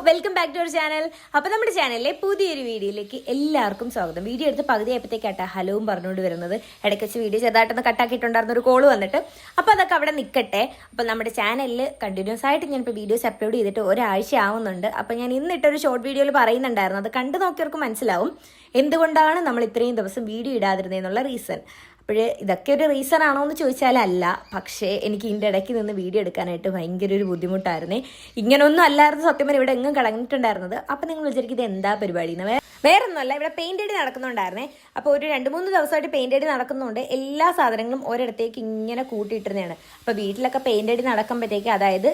Welcome back to our channel അപ്പോൾ നമ്മുടെ ചാനലിലെ പുതിയൊരു വീഡിയോയിലേക്ക് എല്ലാവർക്കും സ്വാഗതം. വീഡിയോ എടുത്ത് പകുതി ആയപ്പോഴത്തേക്കാട്ടാ ഹലോവും പറഞ്ഞുകൊണ്ട് വരുന്നത്. ഇടയ്ക്കച്ച് വീഡിയോ ചെറുതായിട്ടൊന്ന് കട്ടാക്കിയിട്ടുണ്ടായിരുന്ന ഒരു കോൾ വന്നിട്ട്. അപ്പോൾ അതൊക്കെ അവിടെ നിൽക്കട്ടെ അപ്പോൾ നമ്മുടെ ചാനലിൽ കണ്ടിന്യൂസ് ആയിട്ട് ഞാനിപ്പോൾ വീഡിയോസ് അപ്ലോഡ് ചെയ്തിട്ട് ഒരാഴ്ച ആവുന്നുണ്ട്. അപ്പോൾ ഞാൻ ഇന്നിട്ടൊരു ഷോർട്ട് വീഡിയോയിൽ പറയുന്നുണ്ടായിരുന്നു. അത് കണ്ടു നോക്കിയവർക്ക് മനസ്സിലാവും. എന്തുകൊണ്ടാണ് നമ്മൾ ഇത്രയും ദിവസം വീഡിയോ ഇടാതിരുന്നതെന്നുള്ള റീസൺ അപ്പോഴേ ഇതൊക്കെ ഒരു റീസൺ ആണോ എന്ന് ചോദിച്ചാൽ അല്ല പക്ഷേ എനിക്ക് ഇതിന്റെ ഇടയ്ക്ക് നിന്ന് വീഡിയോ എടുക്കാനായിട്ട് ഭയങ്കര ഒരു ബുദ്ധിമുട്ടായിരുന്നേ. ഇങ്ങനൊന്നും അല്ലായിരുന്നു സത്യം പറഞ്ഞാൽ ഇവിടെ എങ്ങും കളഞ്ഞിട്ടുണ്ടായിരുന്നത് അപ്പം നിങ്ങൾ വിചാരിക്കും ഇത് എന്താ പരിപാടി എന്ന്. വേറെ ഒന്നുമല്ല ഇവിടെ പെയിന്റ് അടി നടക്കുന്നുണ്ടായിരുന്നേ. അപ്പോൾ ഒരു രണ്ട് മൂന്ന് ദിവസമായിട്ട് പെയിന്റ് അടി നടക്കുന്നുണ്ട്. എല്ലാ സാധനങ്ങളും ഒരിടത്തേക്ക് ഇങ്ങനെ കൂട്ടിയിട്ടിരുന്നതാണ്. അപ്പോൾ വീട്ടിലൊക്കെ പെയിന്റ് അടി നടക്കുമ്പോഴത്തേക്ക് അതായത്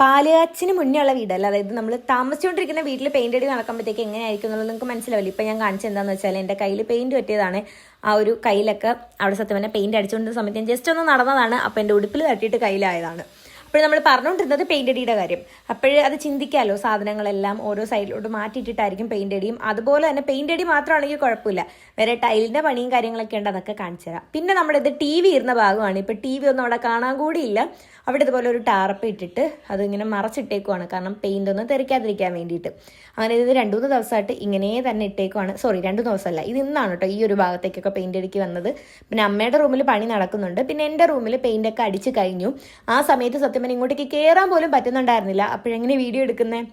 പാലുകാച്ചിന് മുന്നേ ഉള്ള വീടല്ല? അതായത് നമ്മൾ താമസിച്ചുകൊണ്ടിരിക്കുന്ന വീട്ടിൽ പെയിന്റ് അടി നടക്കുമ്പോഴത്തേക്ക് എങ്ങനെയായിരിക്കും എന്നുള്ളത് നിങ്ങൾക്ക് മനസ്സിലാവില്ല? ഇപ്പം ഞാൻ കാണിച്ചത് എന്താണെന്ന് വെച്ചാൽ എന്റെ കയ്യിൽ പെയിന്റ് പറ്റിയതാണ്. ആ ഒരു കയ്യിലൊക്കെ അവിടെ സത്യം പറഞ്ഞാൽ പെയിന്റ് അടിച്ചുകൊണ്ടിരുന്ന സമയത്ത് ഞാൻ ജസ്റ്റ് ഒന്ന് നടന്നതാണ്. അപ്പോൾ എന്റെ ഉടുപ്പിൽ തട്ടിയിട്ട് കയ്യിലായതാണ്. അപ്പോൾ നമ്മൾ പറഞ്ഞുകൊണ്ടിരുന്നത് പെയിന്റ് അടിയുടെ കാര്യം. അപ്പോഴേ അത് ചിന്തിക്കാമല്ലോ സാധനങ്ങളെല്ലാം ഓരോ സൈഡിലോട്ട് മാറ്റിയിട്ടിട്ടായിരിക്കും പെയിന്റ് അടിയും. അതുപോലെ തന്നെ പെയിന്റ് അടി മാത്രമാണെങ്കിൽ കുഴപ്പമില്ല. വേറെ ടൈലിന്റെ പണിയും കാര്യങ്ങളൊക്കെ ഉണ്ട് അതൊക്കെ കാണിച്ചു തരാം. പിന്നെ നമ്മുടെ ഇത് ടി വി ഇരുന്ന ഭാഗമാണ്. ഇപ്പോൾ ടി വി ഒന്നും അവിടെ കാണാൻ കൂടിയില്ല അവിടെ ഇതുപോലെ ഒരു ടാർപ്പ് ഇട്ടിട്ട് അതിങ്ങനെ മറച്ചിട്ടേക്കുവാണ്. കാരണം പെയിന്റ് ഒന്നും തെറിക്കാതിരിക്കാൻ വേണ്ടിയിട്ട്. അങ്ങനെ ഇത് രണ്ടു മൂന്ന് ദിവസമായിട്ട് ഇങ്ങനെ തന്നെ ഇട്ടേക്കുവാണ്. സോറി രണ്ടു ദിവസമല്ല. ഇത് ഇന്നാണ് കേട്ടോ ഈ ഒരു ഭാഗത്തേക്കൊക്കെ പെയിന്റ് അടിക്ക് വന്നത്. പിന്നെ അമ്മയുടെ റൂമിൽ പണി നടക്കുന്നുണ്ട്. പിന്നെ എന്റെ റൂമിൽ പെയിന്റ് ഒക്കെ അടിച്ച് കഴിഞ്ഞു. ആ സമയത്ത് സത്യം പറഞ്ഞാൽ ഇങ്ങോട്ടേക്ക് കയറാൻ പോലും പറ്റുന്നുണ്ടായിരുന്നില്ല. അപ്പോഴെങ്ങനെ വീഡിയോ എടുക്കുന്നത്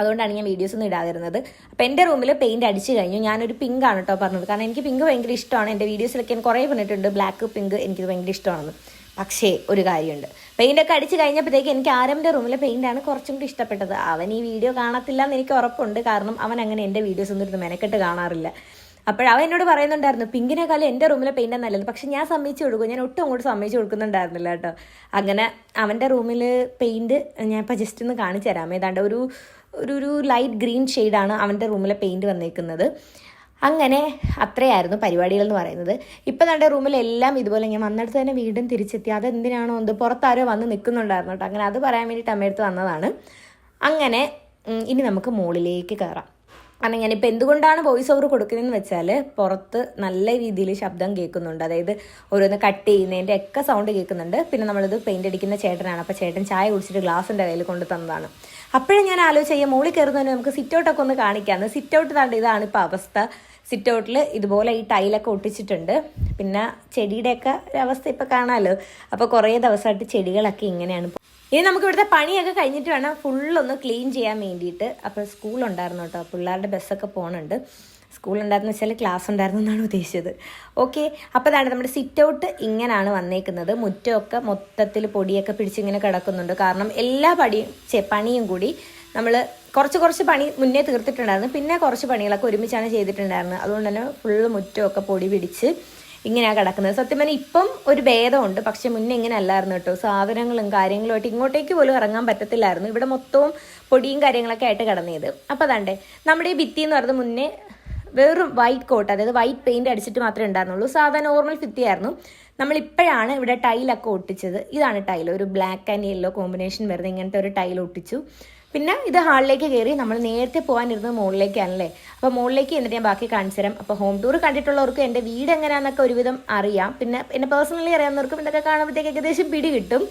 അതുകൊണ്ടാണ് ഞാൻ വീഡിയോസ് ഒന്നും ഇടാതിരുന്നത്. അപ്പോൾ എന്റെ റൂമിൽ പെയിന്റ് അടിച്ച് കഴിഞ്ഞു. ഞാനൊരു പിങ്ക് ആണ് കേട്ടോ പറഞ്ഞത്. കാരണം എനിക്ക് പിങ്ക് ഭയങ്കര ഇഷ്ടമാണ്. എന്റെ വീഡിയോസിലൊക്കെ ഞാൻ കുറേ പറഞ്ഞിട്ടുണ്ട് ബ്ലാക്ക് പിങ്ക് എനിക്ക് ഭയങ്കര ഇഷ്ടമാണെന്ന്. പക്ഷേ ഒരു കാര്യമുണ്ട്. പെയിന്റൊക്കെ അടിച്ച് കഴിഞ്ഞപ്പോഴത്തേക്ക് എനിക്ക് ആരമിന്റെ റൂമിലെ പെയിന്റാണ് കുറച്ചും കൂടി ഇഷ്ടപ്പെട്ടത്. അവൻ ഈ വീഡിയോ കാണത്തില്ല എന്ന് എനിക്ക് ഉറപ്പുണ്ട്. കാരണം അവൻ അങ്ങനെ എന്റെ വീഡിയോസ് ഒന്നും ഇരുന്ന് മെനക്കെട്ട് കാണാറില്ല. അപ്പോഴവൻ എന്നോട് പറയുന്നുണ്ടായിരുന്നു പിങ്കിനെ പിങ്കിനേക്കാളും എന്റെ റൂമിലെ പെയിന്റ് നല്ലത്. പക്ഷെ ഞാൻ സമ്മതിച്ചു കൊടുക്കും ഞാൻ ഒട്ടും അങ്ങോട്ട് സമ്മതിച്ചു കൊടുക്കുന്നുണ്ടായിരുന്നില്ല കേട്ടോ. അങ്ങനെ അവന്റെ റൂമിൽ പെയിന്റ് ഞാൻ ഇപ്പോൾ ജസ്റ്റ് ഒന്ന് കാണിച്ചു തരാം. ഏതാണ്ട് ഒരു ഒരു ഒരു ലൈറ്റ് ഗ്രീൻ ഷെയ്ഡാണ് അവന്റെ റൂമിലെ പെയിന്റ് വന്നേക്കുന്നത്. അങ്ങനെ അത്രയായിരുന്നു പരിപാടികൾ എന്ന് പറയുന്നത്. ഇപ്പം നമ്മുടെ റൂമിലെല്ലാം ഇതുപോലെ ഞാൻ വന്നിടത്ത് തന്നെ വീണ്ടും തിരിച്ചെത്തി. അതെന്തിനാണോ എന്ത് പുറത്താരോ വന്ന് നിൽക്കുന്നുണ്ടായിരുന്നു കേട്ടോ. അങ്ങനെ അത് പറയാൻ വേണ്ടിയിട്ട് അമ്മയടുത്ത് വന്നതാണ്. അങ്ങനെ ഇനി നമുക്ക് മുകളിലേക്ക് കയറാം. കാരണം ഞാനിപ്പോൾ എന്തുകൊണ്ടാണ് വോയിസ് ഓവർ കൊടുക്കുന്നതെന്ന് വെച്ചാൽ പുറത്ത് നല്ല രീതിയിൽ ശബ്ദം കേൾക്കുന്നുണ്ട്. അതായത് ഓരോന്ന് കട്ട് ചെയ്യുന്നതിന്റെ ഒക്കെ സൗണ്ട് കേൾക്കുന്നുണ്ട്. പിന്നെ നമ്മളിത് പെയിന്റ് അടിക്കുന്ന ചേട്ടനാണ്. അപ്പോൾ ചേട്ടൻ ചായ കുടിച്ചിട്ട് ഗ്ലാസിന്റെ കയ്യിൽ കൊണ്ട് തന്നതാണ്. അപ്പോഴും ഞാൻ ചെയ്യാം മുകളിൽ കയറുന്നതിന് നമുക്ക് സിറ്റ് ഔട്ടൊക്കെ ഒന്ന് കാണിക്കാമെന്ന് സിറ്റ് ഔട്ട് താണ്ട് ഇതാണ് ഇപ്പോൾ അവസ്ഥ. സിറ്റ് ഔട്ടിൽ ഇതുപോലെ ഈ ടൈലൊക്കെ ഒട്ടിച്ചിട്ടുണ്ട്. പിന്നെ ചെടിയുടെയൊക്കെ ഒരവസ്ഥ ഇപ്പോൾ കാണാമല്ലോ അപ്പോൾ കുറേ ദിവസമായിട്ട് ചെടികളൊക്കെ ഇങ്ങനെയാണ് ഇനി നമുക്ക് ഇവിടുത്തെ പണിയൊക്കെ കഴിഞ്ഞിട്ട് വേണം ഫുള്ളൊന്ന് ക്ലീൻ ചെയ്യാൻ വേണ്ടിയിട്ട്. അപ്പോൾ സ്കൂളുണ്ടായിരുന്നു കേട്ടോ. പിള്ളേരുടെ ബസ്സൊക്കെ പോകുന്നുണ്ട് സ്കൂൾ ഉണ്ടായിരുന്നു വെച്ചാൽ ക്ലാസ് ഉണ്ടായിരുന്നു എന്നാണ് ഉദ്ദേശിച്ചത്. ഓക്കെ അപ്പോൾ അതാണ് നമ്മുടെ സിറ്റ് ഔട്ട് ഇങ്ങനെയാണ് വന്നേക്കുന്നത്. മുറ്റമൊക്കെ മൊത്തത്തിൽ പൊടിയൊക്കെ പിടിച്ചിങ്ങനെ കിടക്കുന്നുണ്ട്. കാരണം എല്ലാ പടിയും പണിയും കൂടി നമ്മൾ കുറച്ച് കുറച്ച് പണി മുന്നേ തീർത്തിട്ടുണ്ടായിരുന്നു. പിന്നെ കുറച്ച് പണികളൊക്കെ ഒരുമിച്ചാണ് ചെയ്തിട്ടുണ്ടായിരുന്നത്. അതുകൊണ്ട് തന്നെ ഫുള്ള് മുറ്റമൊക്കെ പൊടി പിടിച്ച് ഇങ്ങനെയാണ് കിടക്കുന്നത്. സത്യം പറഞ്ഞാൽ ഇപ്പം ഒരു ഭേദമുണ്ട്. പക്ഷെ മുന്നേ ഇങ്ങനെ അല്ലായിരുന്നു കേട്ടോ. സാധനങ്ങളും കാര്യങ്ങളുമായിട്ട് ഇങ്ങോട്ടേക്ക് പോലും ഇറങ്ങാൻ പറ്റത്തില്ലായിരുന്നു. ഇവിടെ മൊത്തവും പൊടിയും കാര്യങ്ങളൊക്കെ ആയിട്ട് കിടന്നത്. അപ്പോൾ അതാണ്ടേ നമ്മുടെ ഈ ഭിത്തി എന്ന് പറയുന്നത് മുന്നേ വെറും വൈറ്റ് കോട്ട് അതായത് വൈറ്റ് പെയിന്റ് അടിച്ചിട്ട് മാത്രമേ ഉണ്ടായിരുന്നുള്ളൂ. സാധാരണ നോർമൽ ഭിത്തിയായിരുന്നു നമ്മൾ ഇപ്പോഴാണ് ഇവിടെ ടൈലൊക്കെ ഒട്ടിച്ചത്. ഇതാണ് ടൈൽ ഒരു ബ്ലാക്ക് ആൻഡ് യെല്ലോ കോമ്പിനേഷൻ വരുന്ന ഇങ്ങനത്തെ ഒരു ടൈൽ ഒട്ടിച്ചു. പിന്നെ ഇത് ഹാളിലേക്ക് കയറി നമ്മൾ നേരത്തെ പോകാനിരുന്നത് മുകളിലേക്കാണല്ലേ അപ്പോൾ മുകളിലേക്ക് എന്നിട്ട് ഞാൻ ബാക്കി കാണിച്ചു തരാം. അപ്പോൾ ഹോം ടൂർ കണ്ടിട്ടുള്ളവർക്ക് എന്റെ വീട് എങ്ങനെയാണെന്നൊക്കെ ഒരുവിധം അറിയാം. പിന്നെ എന്നെ പേഴ്സണലി അറിയാവുന്നവർക്കും ഇതൊക്കെ കാണുമ്പോഴത്തേക്ക് ഏകദേശം പിടി കിട്ടും.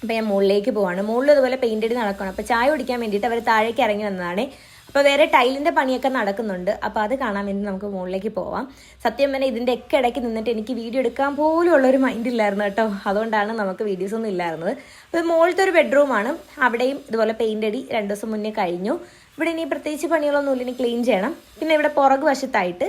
അപ്പോൾ ഞാൻ മുകളിലേക്ക് പോവാണ്. മുകളിൽ ഇതുപോലെ പെയിന്റ് അടി നടക്കണം അപ്പോൾ ചായ കുടിക്കാൻ വേണ്ടിയിട്ട് അവർ താഴേക്ക് ഇറങ്ങി വന്നതാണ്. അപ്പോൾ വേറെ ടൈലിന്റെ പണിയൊക്കെ നടക്കുന്നുണ്ട്. അപ്പോൾ അത് കാണാൻ വേണ്ടി നമുക്ക് മുകളിലേക്ക് പോവാം. സത്യം പറഞ്ഞാൽ ഇതിന്റെ ഒക്കെ ഇടയ്ക്ക് നിന്നിട്ട് എനിക്ക് വീഡിയോ എടുക്കാൻ പോലും ഉള്ളൊരു മൈൻഡ് ഇല്ലായിരുന്നു കേട്ടോ. അതുകൊണ്ടാണ് നമുക്ക് വീഡിയോസ് ഒന്നും ഇല്ലായിരുന്നത്. അപ്പോൾ മുകളിലത്തെ ഒരു ബെഡ്റൂമാണ് അവിടെയും ഇതുപോലെ പെയിന്റ് അടി രണ്ട് ദിവസം മുന്നേ കഴിഞ്ഞു. ഇവിടെ ഇനി പ്രത്യേകിച്ച് പണികളൊന്നുമില്ല ഇനി ക്ലീൻ ചെയ്യണം. പിന്നെ ഇവിടെ പുറകു വശത്തായിട്ട്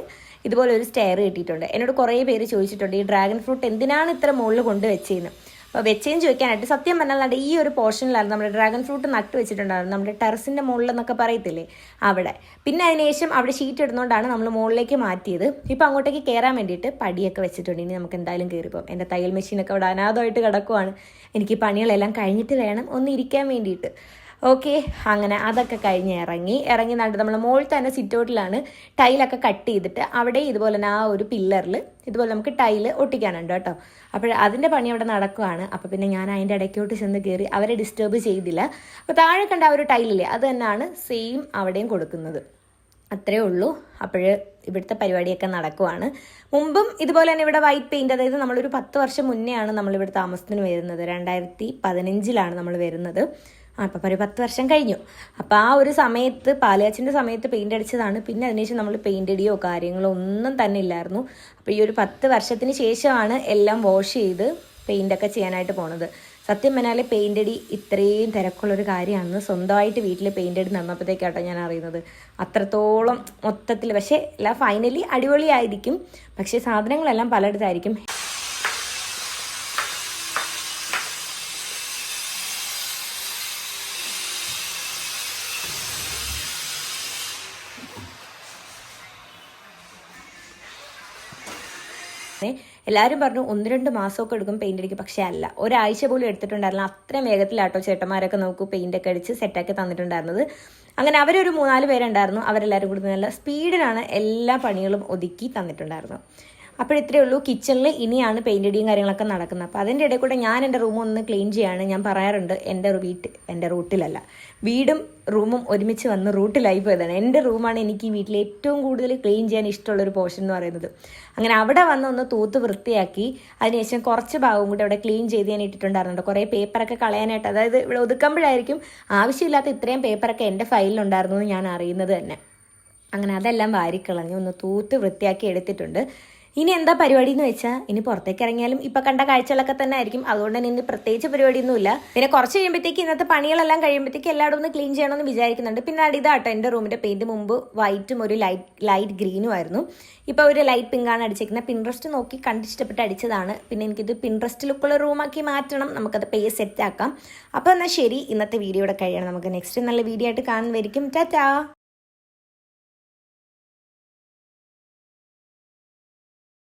ഇതുപോലെ ഒരു സ്റ്റെയർ കിട്ടിയിട്ടുണ്ട്. എന്നോട് കുറേ പേര് ചോദിച്ചിട്ടുണ്ട് ഈ ഡ്രാഗൺ ഫ്രൂട്ട് എന്തിനാണ് ഇത്ര മുകളിൽ കൊണ്ടുവച്ചേന്ന് അപ്പോൾ വെച്ചേഞ്ച് ചോദിക്കാനായിട്ട് സത്യം പറഞ്ഞാൽ നമ്മുടെ ഈ ഒരു പോർഷനിലായിരുന്നു നമ്മുടെ ഡ്രാഗൺ ഫ്രൂട്ട് നട്ട് വെച്ചിട്ടുണ്ടായിരുന്നു നമ്മുടെ ടെറസിന്റെ മുകളിൽ എന്നൊക്കെ പറയത്തില്ലേ? അവിടെ. പിന്നെ അതിനുശേഷം അവിടെ ഷീറ്റ് ഇടുന്നതുകൊണ്ടാണ് നമ്മൾ മുകളിലേക്ക് മാറ്റിയത്. ഇപ്പോൾ അങ്ങോട്ടേക്ക് കയറാൻ വേണ്ടിയിട്ട് പടിയൊക്കെ വെച്ചിട്ടുണ്ട്. ഇനി നമുക്ക് എന്തായാലും കയറിപ്പോം എന്റെ തയ്യൽ മെഷീനൊക്കെ അവിടെ അനാഥമായിട്ട് കിടക്കുവാണ്. എനിക്ക് പണികളെല്ലാം കഴിഞ്ഞിട്ട് വേണം ഒന്ന് ഇരിക്കാൻ വേണ്ടിയിട്ട്. ഓക്കെ അങ്ങനെ അതൊക്കെ കഴിഞ്ഞ് ഇറങ്ങി. ഇറങ്ങി നട്ട് നമ്മൾ മുകളിൽ തന്നെ സിറ്റൗട്ടിലാണ് ടൈലൊക്കെ കട്ട് ചെയ്തിട്ട് അവിടെ ഇതുപോലെ തന്നെ ആ ഒരു പില്ലറിൽ ഇതുപോലെ നമുക്ക് ടൈൽ ഒട്ടിക്കാനുണ്ട് കേട്ടോ. അപ്പോൾ അതിന്റെ പണി അവിടെ നടക്കുവാണ്. അപ്പോൾ പിന്നെ ഞാൻ അതിന്റെ ഇടയ്ക്കോട്ട് ചെന്ന് കയറി അവരെ ഡിസ്റ്റർബ് ചെയ്തില്ല. അപ്പോൾ താഴെ കണ്ട ആ ഒരു ടൈലില്ലേ അത് തന്നെയാണ് സെയിം അവിടെയും കൊടുക്കുന്നത്. അത്രേ ഉള്ളൂ. അപ്പോൾ ഇവിടുത്തെ പരിപാടിയൊക്കെ നടക്കുവാണ്. മുമ്പും ഇതുപോലെ തന്നെ ഇവിടെ വൈറ്റ് പെയിന്റ് അതായത് നമ്മളൊരു പത്ത് വർഷം മുന്നേ ആണ് നമ്മളിവിടെ താമസത്തിന് വരുന്നത്. രണ്ടായിരത്തി പതിനഞ്ചിലാണ് നമ്മൾ വരുന്നത്. അപ്പം ഒരു പത്ത് വർഷം കഴിഞ്ഞു. അപ്പോൾ ആ ഒരു സമയത്ത് പാലയാച്ചിന്റെ സമയത്ത് പെയിന്റ് അടിച്ചതാണ്. പിന്നെ അതിനുശേഷം നമ്മൾ പെയിന്റ് അടിയോ കാര്യങ്ങളോ ഒന്നും തന്നെ ഇല്ലായിരുന്നു. അപ്പോൾ ഈ ഒരു പത്ത് വർഷത്തിന് ശേഷമാണ് എല്ലാം വാഷ് ചെയ്ത് പെയിന്റൊക്കെ ചെയ്യാനായിട്ട് പോണത്. സത്യം പറഞ്ഞാൽ പെയിന്റ് അടി ഇത്രയും തിരക്കുള്ളൊരു കാര്യമാണെന്ന് സ്വന്തമായിട്ട് വീട്ടിൽ പെയിന്റ് അടി നടന്നപ്പോഴത്തേക്കാട്ടോ ഞാൻ അറിയുന്നത്. അത്രത്തോളം മൊത്തത്തിൽ പക്ഷേ എല്ലാം ഫൈനലി അടിപൊളിയായിരിക്കും. പക്ഷേ സാധനങ്ങളെല്ലാം പലയിടത്തായിരിക്കും. ഏ, എല്ലാവരും പറഞ്ഞു ഒന്ന് രണ്ട് മാസമൊക്കെ എടുക്കും പെയിന്റ് അടിക്കും. പക്ഷേ അല്ല ഒരാഴ്ച പോലും എടുത്തിട്ടുണ്ടായിരുന്നില്ല. അത്രയും വേഗത്തിലാട്ടോ ചേട്ടന്മാരൊക്കെ നമുക്ക് ഒക്കെ അടിച്ച് സെറ്റാക്കി തന്നിട്ടുണ്ടായിരുന്നത്. അങ്ങനെ അവരൊരു മൂന്നാൽ പേരുണ്ടായിരുന്നു. അവരെല്ലാവരും കൂടി നല്ല സ്പീഡിലാണ് എല്ലാ പണികളും ഒതുക്കി തന്നിട്ടുണ്ടായിരുന്നു അപ്പോൾ ഇത്രയേ ഉള്ളൂ. കിച്ചണിൽ ഇനിയാണ് പെയിന്റ് അടിയും കാര്യങ്ങളൊക്കെ നടക്കുന്നത്. അപ്പോൾ അതിന്റെ ഇടയിൽ കൂടെ ഞാൻ എന്റെ റൂം ഒന്ന് ക്ലീൻ ചെയ്യാണ്. ഞാൻ പറയാറുണ്ട് എന്റെ വീട്ട് എന്റെ റൂട്ടിലല്ല വീടും റൂമും ഒരുമിച്ച് വന്ന് റൂട്ടിലായി പോയതാണ് എന്റെ റൂമാണ് എനിക്ക് ഈ വീട്ടിൽ ഏറ്റവും കൂടുതൽ ക്ലീൻ ചെയ്യാൻ ഇഷ്ടമുള്ളൊരു പോർഷൻ എന്ന് പറയുന്നത്. അങ്ങനെ അവിടെ വന്ന് ഒന്ന് തൂത്ത് വൃത്തിയാക്കി അതിനുശേഷം കുറച്ച് ഭാഗവും കൂടി അവിടെ ക്ലീൻ ചെയ്ത് ഞാൻ ഇട്ടിട്ടുണ്ടായിരുന്നുണ്ട്. കുറേ പേപ്പറൊക്കെ കളയാനായിട്ട്. അതായത് ഇവിടെ ഒതുക്കുമ്പോഴായിരിക്കും ആവശ്യമില്ലാത്ത ഇത്രയും പേപ്പറൊക്കെ എന്റെ ഫയലിലുണ്ടായിരുന്നു എന്ന് ഞാൻ അറിയുന്നത് തന്നെ. അങ്ങനെ അതെല്ലാം വാരിക്കളഞ്ഞ് ഒന്ന് തൂത്ത് വൃത്തിയാക്കി എടുത്തിട്ടുണ്ട്. ഇനി എന്താ പരിപാടി എന്ന് വെച്ചാൽ ഇനി പുറത്തേക്ക് ഇറങ്ങിയാലും ഇപ്പൊ കണ്ട കാഴ്ചകളൊക്കെ തന്നെ ആയിരിക്കും. അതുകൊണ്ട് തന്നെ ഇനി പ്രത്യേകിച്ച് പരിപാടിയൊന്നുമില്ല. പിന്നെ കുറച്ച് കഴിയുമ്പോഴത്തേക്ക് ഇന്നത്തെ പണികളെല്ലാം കഴിയുമ്പോഴത്തേക്ക് എല്ലായിടും ഒന്ന് ക്ലീൻ ചെയ്യണമെന്ന് വിചാരിക്കുന്നുണ്ട്. പിന്നെ അടിതാട്ടോ എന്റെ റൂമിന്റെ പെയിന്റ് മുമ്പ് വൈറ്റും ഒരു ലൈറ്റ് ലൈറ്റ് ഗ്രീനും ആയിരുന്നു. ഇപ്പൊ ഒരു ലൈറ്റ് പിങ്ക് ആണ് അടിച്ചിരിക്കുന്നത് പിൻട്രസ്റ്റ് നോക്കി കണ്ടിഷ്ടപ്പെട്ട് അടിച്ചതാണ്. പിന്നെ എനിക്കിത് പിൻട്രസ്റ്റ് ലുക്കുള്ള റൂമാക്കി മാറ്റണം. നമുക്കത് പേ സെറ്റ് ആക്കാം. അപ്പോൾ എന്നാൽ ശരി. ഇന്നത്തെ വീഡിയോ ഇവിടെ കഴിയണം. നമുക്ക് നെക്സ്റ്റ് നല്ല വീഡിയോ ആയിട്ട് കാണുന്നതായിരിക്കും. ടാറ്റാ